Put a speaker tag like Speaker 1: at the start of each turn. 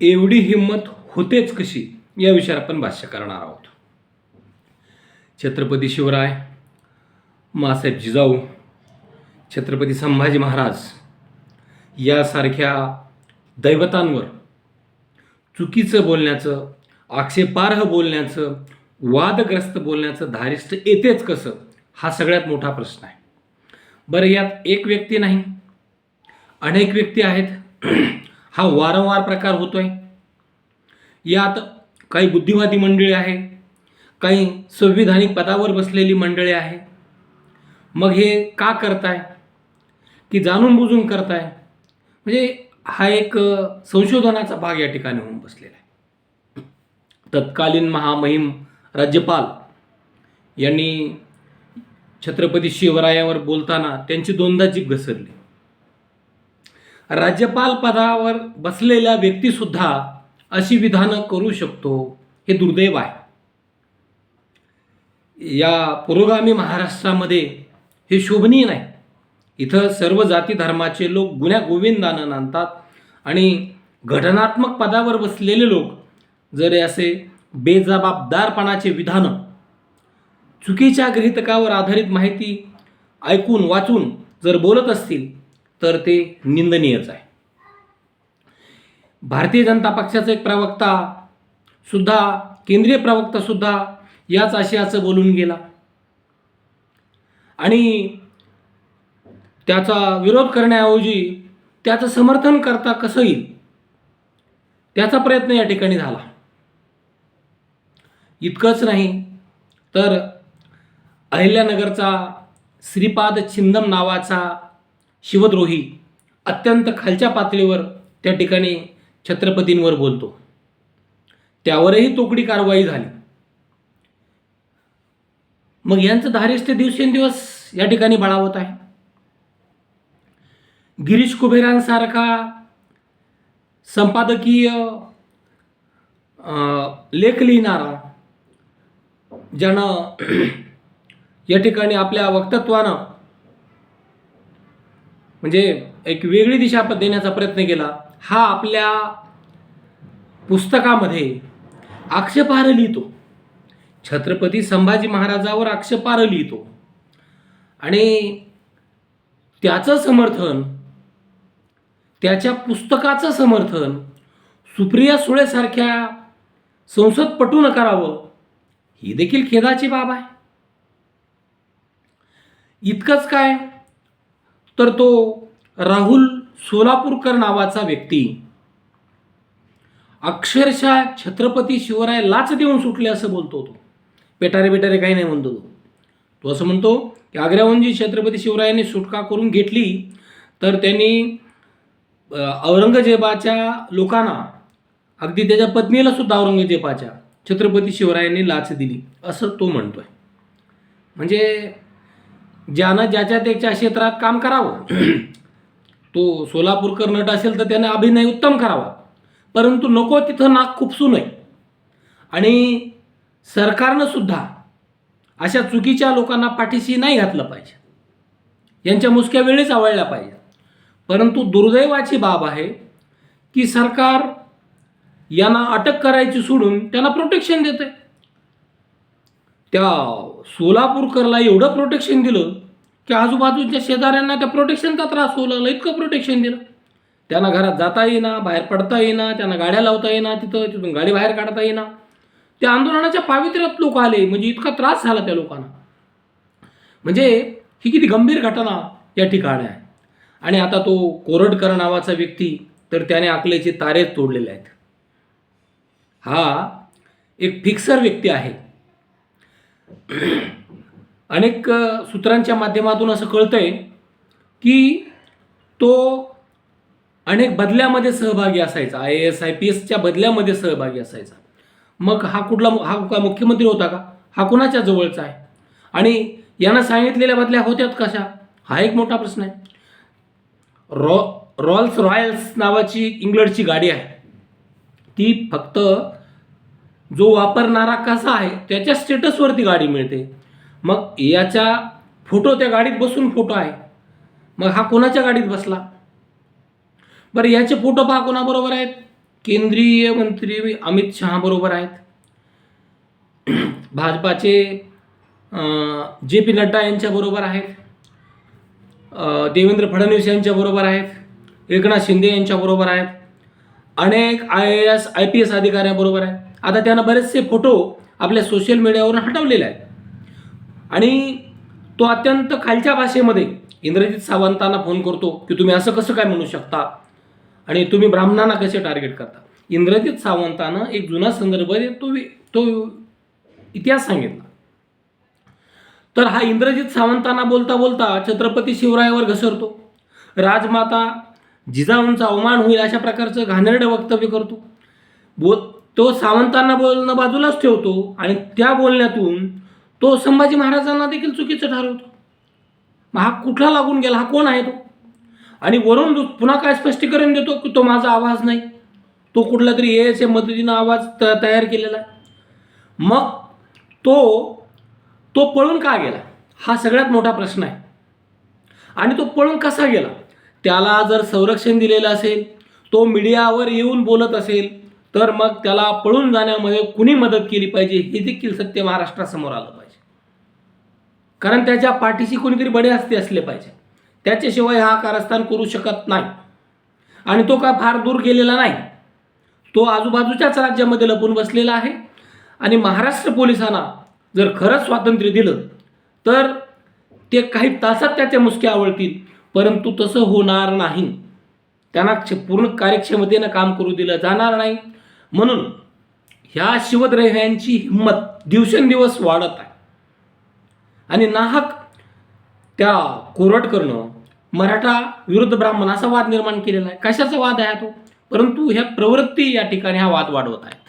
Speaker 1: एवढी हिंमत होतेच कशी? या विषयावर आपण भाष्य करणार आहोत. छत्रपती शिवराय मासाहेब जिजाऊ छत्रपती संभाजी महाराज यासारख्या दैवतांवर चुकीचं बोलण्याचं आक्षेपार्ह बोलण्याचं वादग्रस्त बोलण्याचं धारिष्ट येतेच कसं? हा सगळ्यात मोठा प्रश्न आहे. बरं यात एक व्यक्ती नाही अनेक व्यक्ती आहेत. हा वारंवार प्रकार होतोय. यात काही बुद्धिवादी मंडळी आहे काही संविधानिक पदावर बसलेली मंडळी आहे. मग हे का करताय? की जाणून बुजून करताय? म्हणजे हा एक संशोधनाचा भाग या ठिकाणी होऊन बसलेला आहे. तत्कालीन महामहिम राज्यपाल यांनी छत्रपती शिवरायावर बोलताना त्यांची दोनदा जीभ घसरली. राज्यपाल पदावर बसलेल्या व्यक्तीसुद्धा अशी विधानं करू शकतो हे दुर्दैव आहे. या पुरोगामी महाराष्ट्रामध्ये हे शोभनीय नाही. इथं सर्व जाती धर्माचे लोक गुन्ह्या गोविंदानं नांदतात आणि घटनात्मक पदावर बसलेले लोक जर असे बेजबाबदारपणाचे विधानं चुकीच्या गृहितकावर आधारित माहिती ऐकून वाचून जर बोलत असतील तर ते निंदनीयच आहे. भारतीय जनता पक्षाचा एक प्रवक्ता सुद्धा केंद्रीय प्रवक्ता सुद्धा याच आशयाचं बोलून गेला. आणि त्याचा विरोध करण्याऐवजी त्याचं समर्थन करता कसं येईल? त्याचा प्रयत्न या ठिकाणी झाला. इतकंच नाही तर अहिल्यानगरचा श्रीपाद छिंदम नावाचा शिवद्रोही अत्यंत खालच्या पातळीवर त्या ठिकाणी छत्रपतींवर बोलतो. त्यावरही तोकडी कारवाई झाली. मग यांचं धारिष्ट्य दिवसेंदिवस या ठिकाणी बळावत आहे. गिरीश कुबेरांसारखा संपादकीय लेख लिहिणारा ज्यानं या ठिकाणी आपल्या वक्तत्वानं म्हणजे एक वेगळी दिशा देण्याचा प्रयत्न केला. हा आपल्या पुस्तकामध्ये आक्षेपार्ह लिहितो. छत्रपती संभाजी महाराजावर आक्षेपार्ह लिहितो. आणि त्याचं समर्थन त्याच्या पुस्तकाचं समर्थन सुप्रिया सुळेसारख्या संसदपटून करावं ही देखील खेदाची बाब आहे. इतकंच काय? तर तो राहुल सोलापूरकर नावाचा व्यक्ती. अक्षरशः छत्रपती शिवराय लाच देऊन सुटले असं बोलतो तो. पेटारे बेटारे काही नाही म्हणतो तो. तो असं म्हणतो की आग्र्याहून जी छत्रपती शिवरायांनी सुटका करून घेतली तर त्यांनी औरंगजेबाच्या लोकांना अगदी त्याच्या पत्नीला सुद्धा औरंगजेबाच्या छत्रपती शिवरायांनी लाच दिली असं तो म्हणतोय. म्हणजे ज्यानं ज्याच्या त्याच्या क्षेत्रात काम करावं. तो सोलापूरकर नट असेल तर त्याने अभिनय उत्तम करावा. परंतु नको तिथं नाक खुपसू नये. आणि सरकारनं सुद्धा अशा चुकीच्या लोकांना पाठीशी नाही घातलं पाहिजे. यांच्या मुसक्या वेळीच आवळल्या पाहिजे परंतु दुर्दैवाची बाब आहे की सरकार यांना अटक करायची सोडून त्यांना प्रोटेक्शन देते त्या सोलापूरकरला एवढं प्रोटेक्शन दिलं की आजूबाजूच्या शेजाऱ्यांना त्या प्रोटेक्शनचा त्रास होऊ लागला इतकं प्रोटेक्शन दिलं. त्यांना घरात जाता येईना बाहेर पडता येईना त्यांना गाड्या लावता येईना तिथं तिथून गाडी बाहेर काढता येईना. त्या आंदोलनाच्या पावित्र्यात लोक आले म्हणजे इतका त्रास झाला त्या लोकांना. म्हणजे ही किती गंभीर घटना या ठिकाणी आहे. आणि आता तो कोरडकर नावाचा व्यक्ती तर त्याने आकलेचे तारेच तोडलेले आहेत. हा एक फिक्सर व्यक्ती आहे. अनेक सूत्रांच्या माध्यमातून असं कळतं आहे की तो अनेक बदल्यामध्ये सहभागी असायचा. I A S I P एसच्या बदल्यामध्ये सहभागी असायचा. मग हा कुठला हा काय मुख्यमंत्री होता का? हा कुणाच्या जवळचा आहे? आणि यांना सांगितलेल्या बदल्या होत्यात कशा? हा एक मोठा प्रश्न आहे. रॉ रॉल्स रॉयल्स नावाची इंग्लंडची गाडी आहे. ती फक्त जो वापरणारा कसा आहे त्याच्या स्टेटसवरती गाडी मिळते. मग याचा फोटो त्या गाडीत बसून फोटो आहे. मग हा कोणाच्या गाडीत बसला? बरं याचे फोटो पहा कोणाबरोबर आहेत? केंद्रीय मंत्री अमित शहा बरोबर आहेत. भाजपाचे जे पी नड्डा यांच्याबरोबर आहेत. देवेंद्र फडणवीस यांच्याबरोबर आहेत. एकनाथ शिंदे यांच्याबरोबर आहेत. अनेक I A S I P S अधिकाऱ्यांबरोबर आहेत. आता त्यांना बरेचसे फोटो आपल्या सोशल मीडियावरून हटवलेले आहेत. आणि तो अत्यंत खालच्या भाषेमध्ये इंद्रजित सावंतांना फोन करतो की तुम्ही असं कसं काय म्हणू शकता? आणि तुम्ही ब्राह्मणांना कसे टार्गेट करता? इंद्रजित सावंतानं एक जुना संदर्भ देत तो तो इतिहास सांगितला. तर हा इंद्रजित सावंतांना बोलता बोलता छत्रपती शिवरायावर घसरतो. राजमाता जिजाऊंचा अवमान होईल अशा प्रकारचं घाणेरडं वक्तव्य करतो. बो तो सावंतांना बोलणं बाजूलाच ठेवतो आणि त्या बोलण्यातून तो संभाजी महाराजांना देखील चुकीचं ठरवतो. मग हा कुठला लागून गेला? हा कोण आहे तो? आणि वरून दु- पुन्हा काय स्पष्टीकरण देतो की तो माझा आवाज नाही? तो कुठला तरी ए एस मदतीनं आवाज त तयार केलेला आहे. मग तो तो पळून का गेला? हा सगळ्यात मोठा प्रश्न आहे. आणि तो पळून कसा गेला? त्याला जर संरक्षण दिलेलं असेल तो मीडियावर येऊन बोलत असेल तर मग त्याला पळून जाण्यामध्ये कुणी मदत केली पाहिजे हे देखील सत्य महाराष्ट्रासमोर आलं. कारण त्याच्या पाठीशी कोणीतरी बडे हस्ते असले पाहिजे. त्याच्याशिवाय हा कारस्थान करू शकत नाही. आणि तो काय फार दूर गेलेला नाही? तो आजूबाजूच्याच राज्यामध्ये लपून बसलेला आहे. आणि महाराष्ट्र पोलिसांना जर खरंच स्वातंत्र्य दिलं तर ते काही तासात त्याच्या मुसक्या आवळतील. परंतु तसं होणार नाही. त्यांना क्ष- पूर्ण कार्यक्षमतेनं काम करू दिलं जाणार नाही. म्हणून ह्या शिवद्रह्यांची हिंमत दिवसेंदिवस वाढत आहे. आणि नाहक त्या कोरट करणं मराठा विरुद्ध ब्राह्मण असा वाद निर्माण केलेला आहे. कशाचा वाद आहे तो? परंतु ह्या प्रवृत्ती या ठिकाणी हा वाद वाढवत आहे.